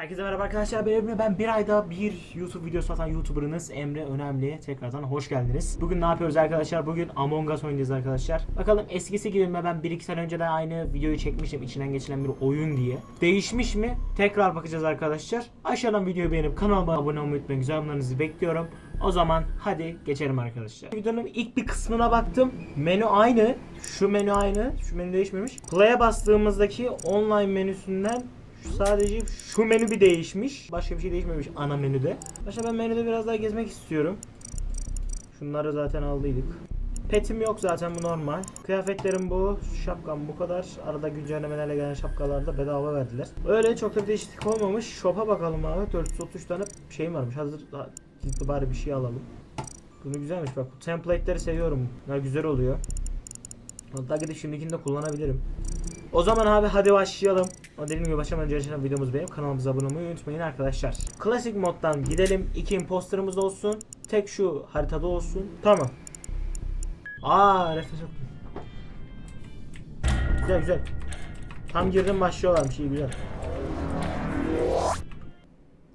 Herkese merhaba arkadaşlar ben Emre ben bir ayda bir YouTube videosu atan YouTuber'ınız Emre Önemli tekrardan hoş geldiniz. Bugün ne yapıyoruz arkadaşlar bugün Among Us oynayacağız arkadaşlar. Bakalım eskisi gibi mi ben 1-2 sene önce de aynı videoyu çekmiştim içinden geçilen bir oyun diye. Değişmiş mi tekrar bakacağız arkadaşlar. Aşağıdan videoyu beğenip kanalıma abone olmayı unutmayın güzel yorumlarınızı bekliyorum. O zaman hadi geçelim arkadaşlar. Videonun ilk bir kısmına baktım. Menü aynı. Şu menü aynı. Şu menü değişmemiş. Play'e bastığımızdaki online menüsünden Sadece şu menü bir değişmiş. Başka bir şey değişmemiş ana menüde. Başka ben menüde biraz daha gezmek istiyorum. Şunları zaten aldıydık. Petim yok zaten bu normal. Kıyafetlerim bu. Şapkam bu kadar. Arada güncellemelerle gelen şapkalar da bedava verdiler. Öyle çok da bir değişiklik olmamış. Shop'a bakalım abi. 433 tane şeyim varmış. Hazır gidip bari bir şey alalım. Bunu güzelmiş bak. Bu template'leri seviyorum. Bunlar güzel oluyor. Hatta gidip şimdikini de kullanabilirim. O zaman abi hadi başlayalım. O dediğim gibi başlamadan önce videomuz benim kanalımıza abone olmayı unutmayın arkadaşlar. Klasik moddan gidelim. İki imposterımız olsun. Tek şu haritada olsun. Tamam. Aa refres yok. Güzel güzel. Tam girdim başlıyorlarmış iyi güzel.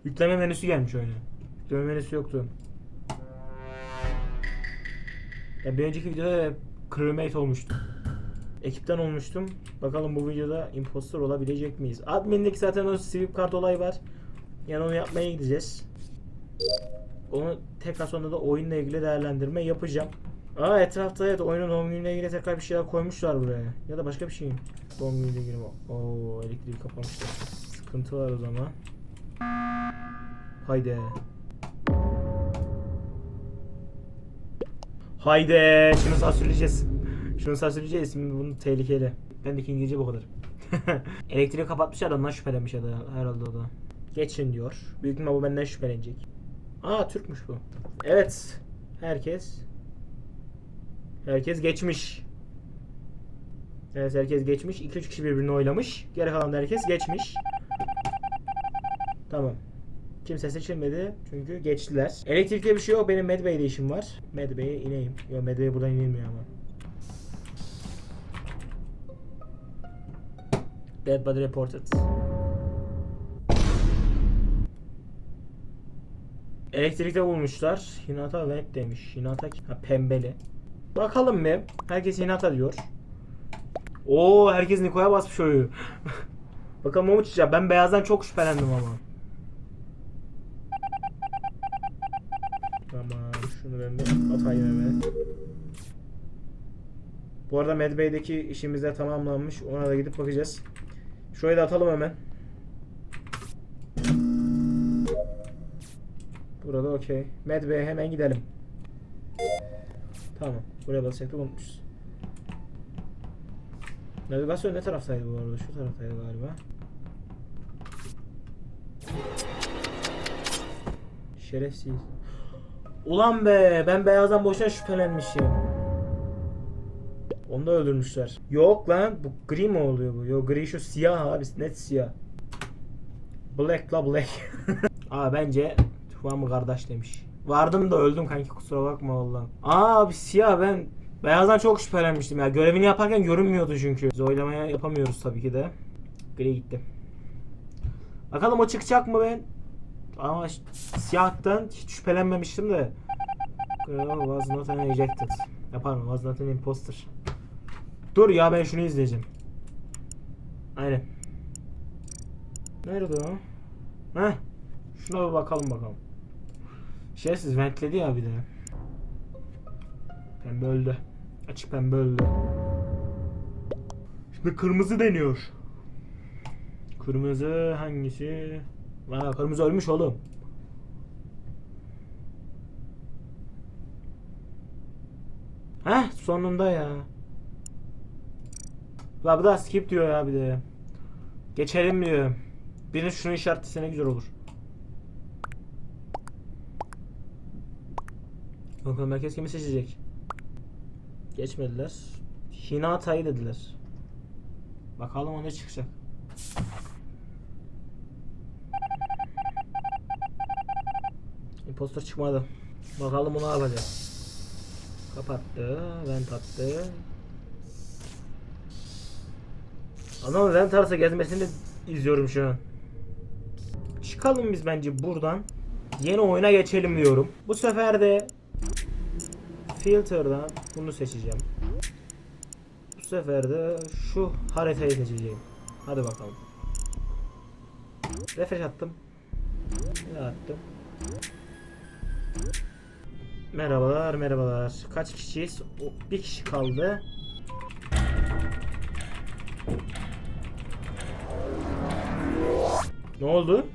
Yükleme menüsü gelmiş oyuna. Yükleme menüsü yoktu. Ya bir önceki videoda crewmate olmuştum ekipten olmuştum. Bakalım bu videoda imposter olabilecek miyiz? Admin'deki zaten o sweep kart olayı var. Yani onu yapmaya gideceğiz. Onu tekrar sonra da oyunla ilgili değerlendirme yapacağım. Aa etrafta evet oyunun doğum günüyle ilgili tekrar bir şeyler koymuşlar buraya. Ya da başka bir şey? Doğum günüyle ilgili? Oo elektriği kapamışlar. Sıkıntı var o zaman. Haydi. Haydi. Şunu sansürleyeceğiz. Şunu sansürleyeceğiz. Şimdi bunu tehlikeli. Bendeki İngilizce bu kadar. Elektriği kapatmışlar ondan şüphelenmiş ya da herhalde o da. Geçin diyor. Büyük ihtimal bu benden şüphelenecek. Aa Türkmüş bu. Evet. Herkes. Herkes geçmiş. Evet herkes geçmiş. 2-3 kişi birbirini oylamış. Geri kalan da herkes geçmiş. Tamam. Kimse seçilmedi çünkü geçtiler. Elektrikte bir şey yok. Benim Medbay'de işim var. Medbay'e ineyim. Yok Medbay'e buradan inilmiyor ama. Dead body reported. Elektrikte bulmuşlar. Hinata vent demiş. Hinata ha, pembeli. Bakalım bir. Herkes Hinata diyor. Oo herkes Niko'ya basmış oyu. Bakalım o uçacak. Ben beyazdan çok şüphelendim ama. Tamam şunu ben bir atayım hemen. Bu arada Medbay'deki işimiz de tamamlanmış. Ona da gidip bakacağız. Şurayı da atalım hemen. Burada okey. Medbay'e hemen gidelim. Tamam. Buraya basacaktık unutmuşuz. Navigasyon ne taraftaydı bu arada? Şu taraftaydı galiba. Şerefsiz. Ulan be ben beyazdan boşuna şüphelenmişim. Onu da öldürmüşler. Yok lan bu gri mi oluyor bu? Yok gri şu siyah abi net siyah. Black la black. Aa bence Tufan mı kardeş demiş. Vardım da öldüm kanki kusura bakma vallahi. Aa abi siyah ben beyazdan çok şüphelenmiştim ya. Görevini yaparken görünmüyordu çünkü. Biz oylamaya yapamıyoruz tabii ki de. Gri gitti. Bakalım o çıkacak mı ben? Ama siyahtan hiç şüphelenmemiştim de. Girl was not an ejected. Yapar mı? Was not an imposter. Dur ya ben şunu izleyeceğim. Aynen. Nerede o? Heh. Şuna bir bakalım bakalım. Şerefsiz ventledi ya bir de. Pembe öldü. Açık pembe öldü. Şimdi kırmızı deniyor. Kırmızı hangisi? Aa, kırmızı ölmüş oğlum. Heh sonunda ya. La bu da skip diyor ya bir de. Geçelim diyor. Birinin şunu işaretlese ne güzel olur. Bakalım merkez kimi seçecek? Geçmediler. Hinata'yı dediler. Bakalım o ne çıkacak. Imposter çıkmadı. Bakalım o ne yapacak. Kapattı. Vent attı. Adamın vent arası gezmesini izliyorum şu an. Çıkalım biz bence buradan. Yeni oyuna geçelim diyorum. Bu sefer de filter'dan bunu seçeceğim. Bu sefer de şu haritayı seçeceğim. Hadi bakalım. Refresh attım. Attım? Merhabalar, merhabalar. Kaç kişiyiz? O, bir kişi kaldı. Ne oldu?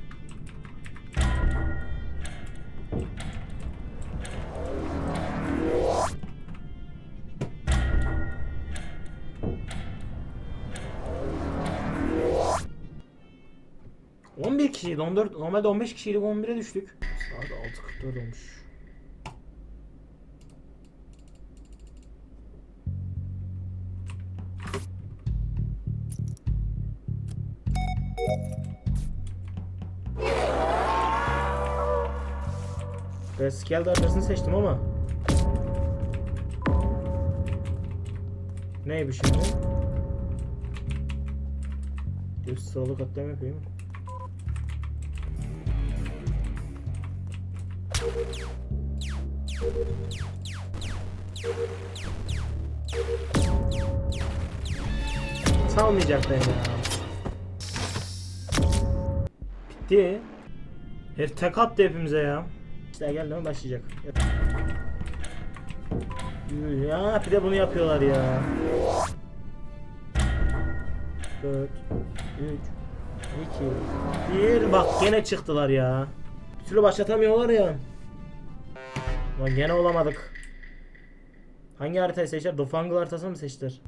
...11 kişiydi. 14, normalde 15 kişiydik. 11'e düştük. Saat 6.44 olmuş. Ben scale darbesini seçtim ama. Neymiş şimdi? Bir sıralı katlama yapayım? Salmayacak beni ya. Bitti. Herif tek attı hepimize ya. İşte geldi mi başlayacak. Ya bir de bunu yapıyorlar ya. 4 3 2 1 bak gene çıktılar ya. Bir türlü başlatamıyorlar ya. Lan gene olamadık. Hangi haritayı seçer? Dofangıl haritasını mı seçtiler?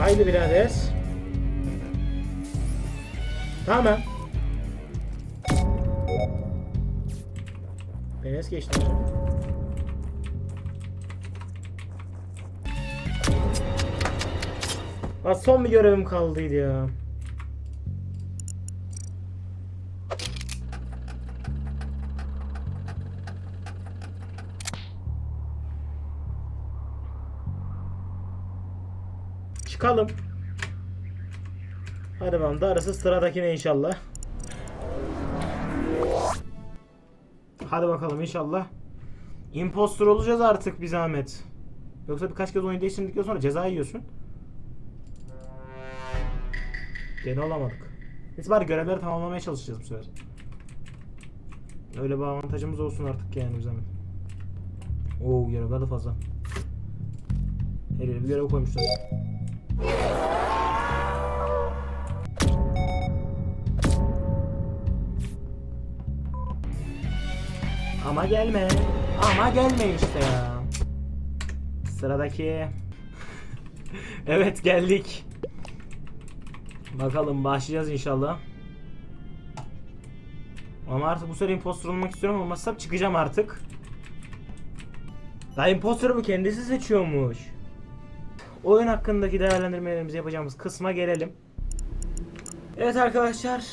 Haydi birader. Tamam. Enes geçti. Lan son bir görevim kaldıydı ya. Çıkalım. Hadi bakalım darısı sıradakine inşallah. Hadi bakalım inşallah. Impostor olacağız artık bir zahmet. Yoksa birkaç kez oyun değiştirdikten sonra ceza yiyorsun. Gene olamadık. Biz bari görevleri tamamlamaya çalışacağız bu sefer. Öyle bir avantajımız olsun artık yani bir zahmet. Oo görevler de fazla. Her yere bir görev koymuşlar. Ama gelme. Ama gelme işte ya. Sıradaki. evet geldik. Bakalım başlayacağız inşallah. Ama artık bu sefer impostor olmak istiyorum olmazsam çıkacağım artık. Daha impostoru kendisi seçiyormuş. Oyun hakkındaki değerlendirmelerimizi yapacağımız kısma gelelim. Evet arkadaşlar,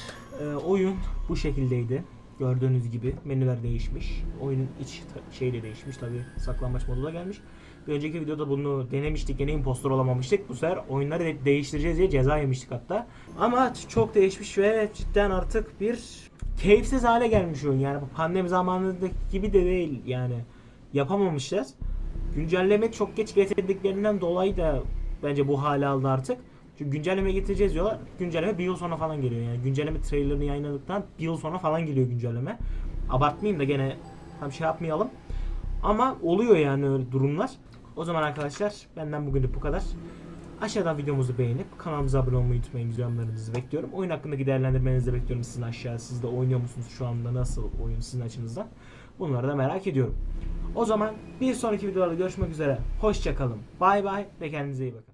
e, oyun bu şekildeydi. Gördüğünüz gibi menüler değişmiş. Oyunun iç şeyi de değişmiş tabi saklanmaç modu da gelmiş. Bir önceki videoda bunu denemiştik yine impostor olamamıştık. Bu sefer oyunları de- değiştireceğiz diye ceza yemiştik hatta. Ama çok değişmiş ve cidden artık bir keyifsiz hale gelmiş oyun. Yani bu pandemi zamanındaki gibi de değil yani. Yapamamışlar. Güncelleme çok geç getirdiklerinden dolayı da bence bu hale aldı artık. Çünkü güncelleme getireceğiz diyorlar. Güncelleme bir yıl sonra falan geliyor yani. Güncelleme trailerını yayınladıktan bir yıl sonra falan geliyor güncelleme. Abartmayayım da gene tam şey yapmayalım. Ama oluyor yani öyle durumlar. O zaman arkadaşlar benden bugünlük bu kadar. Aşağıdan videomuzu beğenip kanalımıza abone olmayı unutmayın. Yorumlarınızı bekliyorum. Oyun hakkındaki değerlendirmenizi de bekliyorum sizin aşağı. Siz de oynuyor musunuz şu anda? Nasıl oyun sizin açınızdan? Bunları da merak ediyorum. O zaman bir sonraki videolarda görüşmek üzere. Hoşçakalın. Bay bay ve kendinize iyi bakın.